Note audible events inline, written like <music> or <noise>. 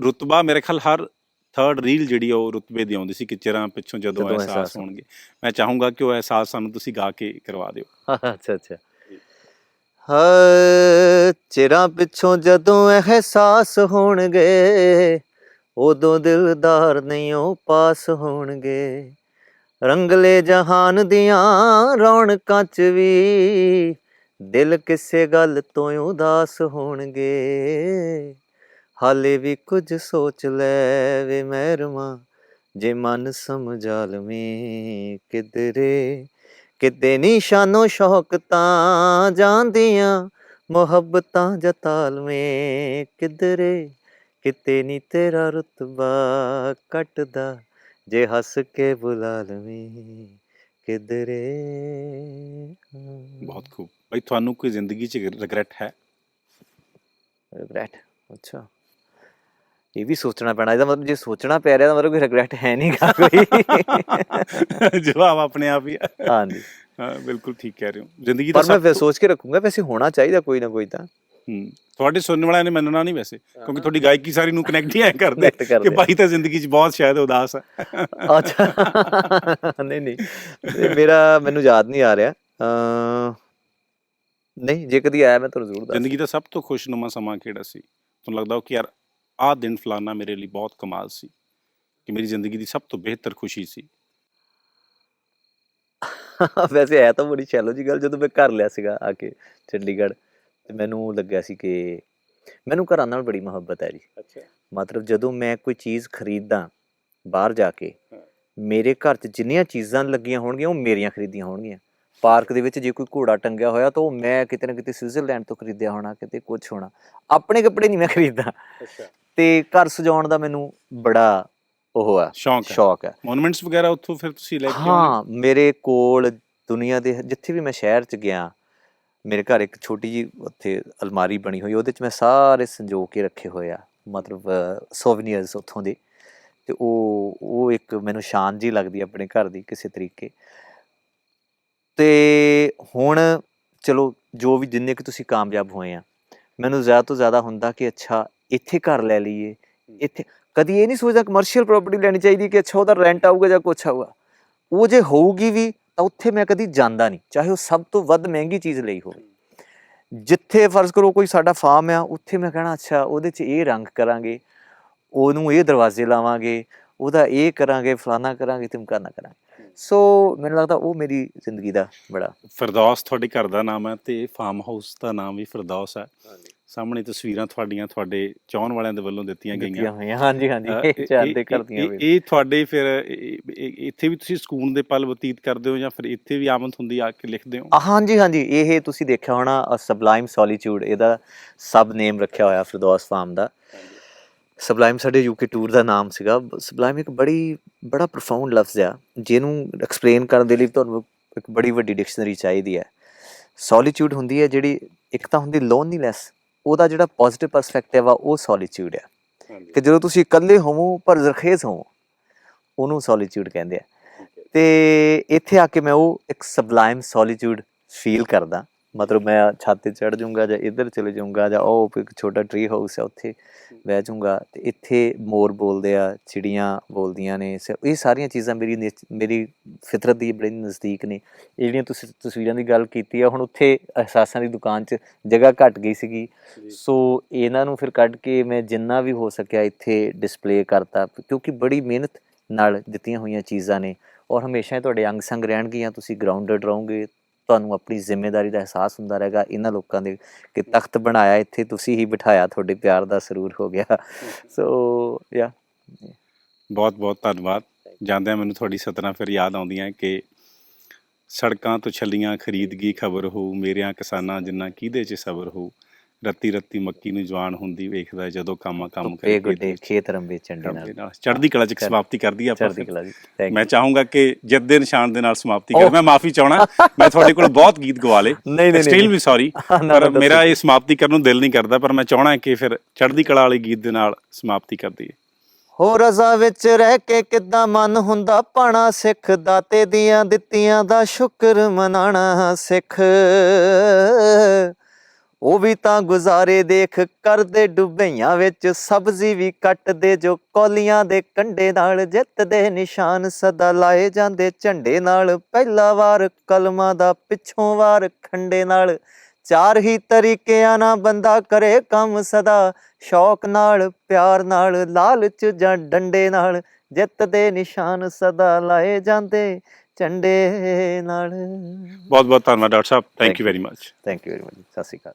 ਰੁਤਬਾ ਮੇਰੇ ਖਿਆਲ ਹਰ ਥਰਡ ਰੀਲ ਜਿਹੜੀ ਉਹ ਰੁਤਬੇ ਦੀ ਆਉਂਦੀ ਸੀ ਕਿ ਚਿਰਾਂ ਪਿੱਛੋਂ ਜਦੋਂ ਅਹਿਸਾਸ ਹੋਣਗੇ। ਮੈਂ ਚਾਹੂੰਗਾ ਕਿ ਉਹ ਅਹਿਸਾਸ ਸਾਨੂੰ ਤੁਸੀਂ ਗਾ ਕੇ ਕਰਵਾ ਦਿਓ। ਅੱਛਾ ਅੱਛਾ। ਹਾਂ ਚਿਰਾਂ ਪਿੱਛੋਂ ਜਦੋਂ ਅਹਿਸਾਸ ਹੋਣਗੇ ਉਦੋਂ ਦਿਲਦਾਰ ਨਹੀਂ ਉਹ ਪਾਸ ਹੋਣਗੇ। ਰੰਗਲੇ ਜਹਾਨ ਦੀਆਂ ਰੌਣਕਾਂ ਚ ਵੀ ਦਿਲ ਕਿਸੇ ਗੱਲ ਤੋਂ ਉਦਾਸ ਹੋਣਗੇ। ਹਾਲੇ ਵੀ ਕੁਝ ਸੋਚ ਲੈ ਵੇ ਮਹਿਰਮਾ ਜੇ ਮਨ ਸਮਝਾ ਲਵੇਂ ਕਿਧਰੇ। ਕਿਤੇ ਨਿਸ਼ਾਨੋ ਸ਼ੌਕ ਤਾਂ ਜਾਂਦੀਆਂ ਮੁਹੱਬਤਾਂ ਜਤਾਲਵੇਂ ਕਿਧਰੇ। ਕਿਤੇ ਨੀ ਤੇਰਾ ਰੁਤਬਾ ਕੱਟਦਾ ਜੇ ਹੱਸ ਕੇ ਬੁਲਾ ਲਵੇਂ ਕਿਧਰੇ। ਬਹੁਤ ਖੂਬ। ਬਈ ਤੁਹਾਨੂੰ ਕੋਈ ਜ਼ਿੰਦਗੀ 'ਚ ਰਿਗਰੈਟ ਹੈ? ਰਿਗਰੈਟ ਅੱਛਾ। ਇਹ ਵੀ ਸੋਚਣਾ ਪੈਣਾ ਇਹਦਾ ਮਤਲਬ ਜੇ ਸੋਚਣਾ ਪੈ ਰਿਹਾ ਤਾਂ ਮਤਲਬ ਕੋਈ ਰਿਗਰੈਟ ਹੈ ਨਹੀਂਗਾ ਕੋਈ। <laughs> ਜਵਾਬ ਆਪਣੇ ਆਪ ਹੀ ਆ। ਹਾਂਜੀ। ਹਾਂ ਬਿਲਕੁਲ ਠੀਕ ਕਹਿ ਰਹੇ ਹੋ। ਜ਼ਿੰਦਗੀ ਦਾ ਪਰ ਮੈਂ ਸੋਚ ਕੇ ਰੱਖੂੰਗਾ ਵੈਸੇ ਹੋਣਾ ਚਾਹੀਦਾ ਕੋਈ ਨਾ ਕੋਈ ਤਾਂ। ਹੂੰ, ਤੁਹਾਡੇ ਸੁਣਨ ਵਾਲਿਆਂ ਨੇ ਮੰਨਣਾ ਨਹੀਂ ਵੈਸੇ ਕਿਉਂਕਿ ਤੁਹਾਡੀ ਗਾਇਕੀ ਸਾਰੀ ਨੂੰ ਕਨੈਕਟ ਹੀ ਐ ਕਰਦੇ ਕਿ ਆ। ਭਾਈ ਤਾਂ ਜ਼ਿੰਦਗੀ 'ਚ ਬਹੁਤ ਸ਼ਾਇਦ ਉਦਾਸ ਹੈ ਅੱਛਾ। ਨਹੀਂ ਨਹੀਂ। ਮੇਰਾ ਮੈਨੂੰ ਯਾਦ ਨਹੀਂ ਆ ਰਿਹਾ। ਅ ਨਹੀਂ ਜੇ ਕਦੀ ਆਇਆ ਮੈਂ ਤੁਹਾਨੂੰ ਜ਼ਰੂਰ ਦੱਸ ਜ਼ਿੰਦਗੀ ਦਾ ਸਭ ਤੋਂ ਖੁਸ਼ਨੁਮਾ ਸਮਾਂ ਕਿਹੜਾ ਸੀ? ਤੁਹਾਨੂੰ ਲੱਗਦਾ ਹੋ ਕਿ ਯਾਰ ਆਹ ਦਿਨ ਫਲਾਨਾ ਮੇਰੇ ਲਈ ਬਹੁਤ ਕਮਾਲ ਸੀ ਕਿ ਮੇਰੀ ਜ਼ਿੰਦਗੀ ਦੀ ਸਭ ਤੋਂ ਬਿਹਤਰ ਖੁਸ਼ੀ ਸੀ। <laughs> ਵੈਸੇ ਹੈ ਤਾਂ ਬੜੀ ਸ਼ੈਲੋ ਜੀ ਗੱਲ ਜਦੋਂ ਮੈਂ ਘਰ ਲਿਆ ਸੀਗਾ ਆ ਕੇ ਚੰਡੀਗੜ੍ਹ ਤੇ ਮੈਨੂੰ ਲੱਗਿਆ ਸੀ ਕਿ ਮੈਨੂੰ ਘਰਾਂ ਨਾਲ ਬੜੀ ਮੁਹੱਬਤ ਹੈ ਜੀ। ਅੱਛਾ। ਮਤਲਬ ਜਦੋਂ ਮੈਂ ਕੋਈ ਚੀਜ਼ ਖਰੀਦਦਾ ਬਾਹਰ ਜਾ ਕੇ। ਮੇਰੇ ਘਰ 'ਚ ਜਿੰਨੀਆਂ ਚੀਜ਼ਾਂ ਲੱਗੀਆਂ ਹੋਣਗੀਆਂ ਉਹ ਮੇਰੀਆਂ ਖਰੀਦੀਆਂ ਹੋਣਗੀਆਂ। ਪਾਰਕ ਦੇ ਵਿੱਚ ਜੇ ਕੋਈ ਘੋੜਾ ਟੰਗਿਆ ਹੋਇਆ ਤਾਂ ਉਹ ਮੈਂ ਕਿਤੇ ਨਾ ਕਿਤੇ ਸਵਿਟਜ਼ਰਲੈਂਡ ਤੋਂ ਖਰੀਦਿਆ ਹੋਣਾ ਕਿਤੇ ਕੁਝ ਹੋਣਾ। ਆਪਣੇ ਕੱਪੜੇ ਨਹੀਂ ਮੈਂ ਖਰੀਦਦਾ। ਅੱਛਾ। ਤੇ ਘਰ ਸਜਾਉਣ ਦਾ ਮੈਨੂੰ ਬੜਾ ਉਹ ਆ ਸ਼ੌਂਕ ਹੈ ਸ਼ੌਕ ਹੈ ਮੋਨੂਮੈਂਟਸ ਵਗੈਰਾ ਉੱਥੋਂ ਫਿਰ ਤੁਸੀਂ ਲੈ ਕੇ ਆਉਂਦੇ ਹਾਂ ਮੇਰੇ ਕੋਲ ਦੁਨੀਆ ਦੇ ਜਿੱਥੇ ਵੀ ਮੈਂ ਸ਼ਹਿਰ 'ਚ ਗਿਆ ਮੇਰੇ ਘਰ ਇੱਕ ਛੋਟੀ ਜੀ ਉੱਥੇ ਅਲਮਾਰੀ ਬਣੀ ਹੋਈ ਉਹਦੇ 'ਚ ਮੈਂ ਸਾਰੇ ਸੰਜੋ ਕੇ ਰੱਖੇ ਹੋਏ ਆ ਮਤਲਬ ਸੋਵੀਨੀਅਰਸ ਉੱਥੋਂ ਦੇ। ਤੇ ਉਹ ਉਹ ਇੱਕ ਮੈਨੂੰ ਸ਼ਾਨ ਜੀ ਲੱਗਦੀ ਆਪਣੇ ਘਰ ਦੀ ਕਿਸੇ ਤਰੀਕੇ। ਤੇ ਹੁਣ ਚਲੋ ਜੋ ਵੀ ਜਿੰਨੇ ਕਿ ਤੁਸੀਂ ਕਾਮਯਾਬ ਹੋਏ ਆ ਮੈਨੂੰ ਜ਼ਿਆਦਾ ਤੋਂ ਜ਼ਿਆਦਾ ਹੁੰਦਾ ਕਿ ਅੱਛਾ ਇੱਥੇ ਘਰ ਲੈ ਲਈਏ। ਇੱਥੇ ਕਦੀ ਇਹ ਨਹੀਂ ਸੋਚਦਾ ਕਮਰਸ਼ੀਅਲ ਪ੍ਰਾਪਰਟੀ ਲੈਣੀ ਚਾਹੀਦੀ ਕਿ ਅੱਛਾ ਉਹਦਾ ਰੈਂਟ ਆਊਗਾ ਜਾਂ ਕੁਛ ਆਊਗਾ। ਉਹ ਜੇ ਹੋਊਗੀ ਵੀ ਤਾਂ ਉੱਥੇ ਮੈਂ ਕਦੀ ਜਾਂਦਾ ਨਹੀਂ ਚਾਹੇ ਉਹ ਸਭ ਤੋਂ ਵੱਧ ਮਹਿੰਗੀ ਚੀਜ਼ ਲਈ ਹੋਵੇ। ਜਿੱਥੇ ਫਰਜ਼ ਕਰੋ ਕੋਈ ਸਾਡਾ ਫਾਰਮ ਆ ਉੱਥੇ ਮੈਂ ਕਹਣਾ ਅੱਛਾ ਉਹਦੇ 'ਚ ਇਹ ਰੰਗ ਕਰਾਂਗੇ ਉਹਨੂੰ ਇਹ ਦਰਵਾਜ਼ੇ ਲਾਵਾਂਗੇ ਉਹਦਾ ਇਹ ਕਰਾਂਗੇ ਫਲਾਨਾ ਕਰਾਂਗੇ ਤਿਮਕਾਨਾ ਕਰਾਂਗੇ। ਸੋ ਮੈਨੂੰ ਲੱਗਦਾ ਉਹ ਮੇਰੀ ਜ਼ਿੰਦਗੀ ਦਾ ਬੜਾ ਫਿਰਦੌਸ ਤੁਹਾਡੇ ਘਰ ਦਾ ਨਾਮ ਹੈ ਤੇ ਫਾਰਮ ਹਾਊਸ ਦਾ ਨਾਮ ਵੀ ਫਿਰਦੌਸ ਹੈ। ਸਾਹਮਣੇ ਤਸਵੀਰਾਂ ਤੁਹਾਡੀਆਂ ਤੁਹਾਡੇ ਚਾਹਣ ਵਾਲਿਆਂ ਦੇ ਵੱਲੋਂ ਦਿੱਤੀਆਂ ਗਈਆਂ। ਹੋਈਆਂ। ਹਾਂਜੀ ਹਾਂਜੀ। ਇਹ- ਕਰਦੀਆਂ ਵੀ ਇਹ ਤੁਹਾਡੇ ਫਿਰ ਇੱਥੇ ਵੀ ਤੁਸੀਂ ਸਕੂਨ ਦੇ ਪਲ ਬਤੀਤ ਕਰਦੇ ਹੋ ਜਾਂ ਫਿਰ ਇੱਥੇ ਵੀ ਆਮਦ ਹੁੰਦੀ ਆ ਕੇ ਲਿਖਦੇ ਹੋ? ਹਾਂਜੀ ਹਾਂਜੀ। ਇਹ ਤੁਸੀਂ ਦੇਖਿਆ ਹੋਣਾ ਸਬਲਾਈਮ ਸੋਲੀਟਿਊਡ ਇਹਦਾ ਸਬ ਨੇਮ ਰੱਖਿਆ ਹੋਇਆ ਫਿਰਦੌਸ ਫਾਰਮ ਦਾ। ਸਬਲਾਈਮ ਸਾਡੇ ਯੂਕੇ ਟੂਰ ਦਾ ਨਾਮ ਸੀਗਾ। ਸਬਲਾਈਮ ਇੱਕ ਬੜੀ ਬੜਾ ਪ੍ਰੋਫਾਉਂਡ ਲਫ਼ਜ਼ ਆ। ਜਿਹਨੂੰ ਐਕਸਪਲੇਨ ਕਰਨ ਦੇ ਲਈ ਤੁਹਾਨੂੰ ਇੱਕ ਬੜੀ ਵੱਡੀ ਡਿਕਸ਼ਨਰੀ ਚਾਹੀਦੀ ਹੈ। ਸੋਲੀਟਿਊਡ ਹੁੰਦੀ ਹੈ ਜਿਹੜੀ ਇੱਕ ਤਾਂ ਹੁੰਦੀ ਲੋਨਲੀਨੈਸ ਉਹਦਾ ਜਿਹੜਾ ਪੋਜ਼ਿਟਿਵ ਪਰਸਪੈਕਟਿਵ ਆ ਉਹ ਸੋਲੀਟਿਊਡ ਆ। ਕਿ ਜਦੋਂ ਤੁਸੀਂ ਇਕੱਲੇ ਹੋਵੋ ਪਰ ਜ਼ਰਖੇਜ਼ ਹੋਵੋ ਉਹਨੂੰ ਸੋਲੀਟਿਊਡ ਕਹਿੰਦੇ ਆ। ਤੇ ਇੱਥੇ ਆ ਕੇ ਮੈਂ ਉਹ ਇੱਕ ਸਬਲਾਈਮ ਸੋਲੀਟਿਊਡ ਫੀਲ ਕਰਦਾ। ਮਤਲਬ ਮੈਂ ਛੱਤ ਤੇ ਚੜ ਜਾਊਂਗਾ ਜਾਂ ਇੱਧਰ ਚਲੇ ਜਾਊਂਗਾ ਜਾਂ ਉਹ ਇੱਕ ਛੋਟਾ ਟਰੀ ਹਾਊਸ ਹੈ ਉੱਥੇ ਬਹਿ ਜਾਊਂਗਾ ਤੇ ਇੱਥੇ ਮੋਰ ਬੋਲਦੇ ਆ ਚਿੜੀਆਂ ਬੋਲਦੀਆਂ ਨੇ ਇਹ ਸਾਰੀਆਂ ਚੀਜ਼ਾਂ ਮੇਰੀ ਮੇਰੀ ਫਿਤਰਤ ਦੀ ਬੜੇ ਨਜ਼ਦੀਕ ਨੇ। ਇਹ ਜਿਹੜੀਆਂ ਤੁਸੀਂ ਤਸਵੀਰਾਂ ਦੀ ਗੱਲ ਕੀਤੀ ਆ ਹੁਣ ਉੱਥੇ ਅਹਿਸਾਸਾਂ ਦੀ ਦੁਕਾਨ 'ਚ ਜਗ੍ਹਾ ਘਟ ਗਈ ਸੀਗੀ। ਸੋ ਇਹਨਾਂ ਨੂੰ ਫਿਰ ਕੱਢ ਕੇ ਮੈਂ ਜਿੰਨਾ ਵੀ ਹੋ ਸਕਿਆ ਇੱਥੇ ਡਿਸਪਲੇ ਕਰਤਾ ਕਿਉਂਕਿ ਬੜੀ ਮਿਹਨਤ ਨਾਲ ਦਿੱਤੀਆਂ ਹੋਈਆਂ ਚੀਜ਼ਾਂ ਨੇ। ਔਰ ਹਮੇਸ਼ਾ ਤੁਹਾਡੇ ਅੰਗ ਸੰਗ ਰਹਿਣਗੀਆਂ ਤੁਸੀਂ ਗਰਾਊਂਡਡ ਰਹੋਗੇ। ਤੁਹਾਨੂੰ ਆਪਣੀ ਜ਼ਿੰਮੇਵਾਰੀ ਦਾ ਅਹਿਸਾਸ ਹੁੰਦਾ ਰਹੇਗਾ। ਇਹਨਾਂ ਲੋਕਾਂ ਦੇ ਕਿ ਤਖਤ ਬਣਾਇਆ, ਇੱਥੇ ਤੁਸੀਂ ਹੀ ਬਿਠਾਇਆ, ਤੁਹਾਡੇ ਪਿਆਰ ਦਾ ਸਰੂਰ ਹੋ ਗਿਆ। ਸੋ ਯਾ ਬਹੁਤ ਬਹੁਤ ਧੰਨਵਾਦ। ਜਾਂਦਿਆਂ ਮੈਨੂੰ ਤੁਹਾਡੀ ਸਤਰਾਂ ਫਿਰ ਯਾਦ ਆਉਂਦੀਆਂ ਕਿ ਸੜਕਾਂ ਤੋਂ ਛੱਲੀਆਂ ਖਰੀਦਗੀ ਖਬਰ ਹੋ ਮੇਰਿਆਂ ਕਿਸਾਨਾਂ ਜਿੰਨਾ ਕਿਹਦੇ 'ਚ ਸਬਰ ਹੋ ਰੱਤੀ ਰੱਤੀ ਮੱਕੀ ਨੂੰ ਜਵਾਨ ਹੁੰਦੀ ਵੇਖਦਾ ਜਦੋਂ ਕੰਮ ਕੰਮ ਖੇਤ ਗੁੱਡੇ ਖੇਤ ਰੰਬੇ ਚੰਡੇ ਰੱਬ ਦੇ ਨਾਲ। ਚੜ੍ਹਦੀ ਕਲਾ 'ਚ ਸਮਾਪਤੀ ਕਰਦੀ ਆਪਾਂ ਚੜ੍ਹਦੀ। ਕਲਾ ਜੀ ਮੈਂ ਚਾਹੂੰਗਾ ਕਿ ਜਿੱਦ ਦੇ ਨਿਸ਼ਾਨ ਦੇ ਨਾਲ ਸਮਾਪਤੀ ਕਰ। ਓਹ। ਮੈਂ ਮਾਫੀ ਚਾਹਣਾ ਮੈਂ ਤੁਹਾਡੇ ਕੋਲ ਬਹੁਤ ਗੀਤ ਗਵਾ <laughs> ਨਹੀਂ ਸਟਿਲ ਵੀ ਸੌਰੀ ਪਰ। ਮੇਰਾ ਇਹ ਸਮਾਪਤੀ ਕਰਨ ਨੂੰ ਦਿਲ ਨਹੀਂ ਕਰਦਾ ਪਰ ਮੈਂ ਚਾਹਣਾ ਕਿ ਫਿਰ ਚੜ੍ਹਦੀ ਕਲਾ ਵਾਲੇ ਗੀਤ ਦੇ ਨਾਲ ਸਮਾਪਤੀ ਕਰ ਦਈਏ। ਹੋ ਰਜ਼ਾ ਵਿੱਚ ਰਹਿ ਕੇ ਕਿੱਦਾਂ ਮਨ ਹੁੰਦਾ? ਪਾਣਾ ਸਿੱਖ ਦਾਤੇ ਦੀਆਂ ਦਿੱਤੀਆਂ ਦਾ ਸ਼ੁਕਰ ਮਨਾਣਾ ਸਿੱਖ। ਉਹ ਵੀ ਤਾਂ ਗੁਜ਼ਾਰੇ ਦੇਖ ਕਰਦੇ ਡੁੱਬਈਆਂ ਵਿੱਚ ਸਬਜ਼ੀ ਵੀ ਕੱਟਦੇ ਜੋ ਕੋਲੀਆਂ ਦੇ ਕੰਡੇ ਨਾਲ ਜਿੱਤ ਦੇ ਨਿਸ਼ਾਨ ਸਦਾ ਲਾਏ ਜਾਂਦੇ ਝੰਡੇ ਨਾਲ। ਪਹਿਲਾ ਵਾਰ ਕਲਮਾਂ ਦਾ ਪਿੱਛੋਂ ਵਾਰ ਖੰਡੇ ਨਾਲ। ਚਾਰ ਹੀ ਤਰੀਕਿਆਂ ਨਾਲ ਬੰਦਾ ਕਰੇ ਕੰਮ ਸਦਾ। ਸ਼ੌਕ ਨਾਲ ਪਿਆਰ ਨਾਲ ਲਾਲਚ ਜਾਂ ਡੰਡੇ ਨਾਲ ਜਿੱਤ ਦੇ ਨਿਸ਼ਾਨ ਸਦਾ ਲਾਏ ਜਾਂਦੇ ਝੰਡੇ ਨਾਲ। ਬਹੁਤ ਬਹੁਤ ਧੰਨਵਾਦ doctor Sahib. Thank you very much thank you very much ਸਤਿ ਸ਼੍ਰੀ ਅਕਾਲ।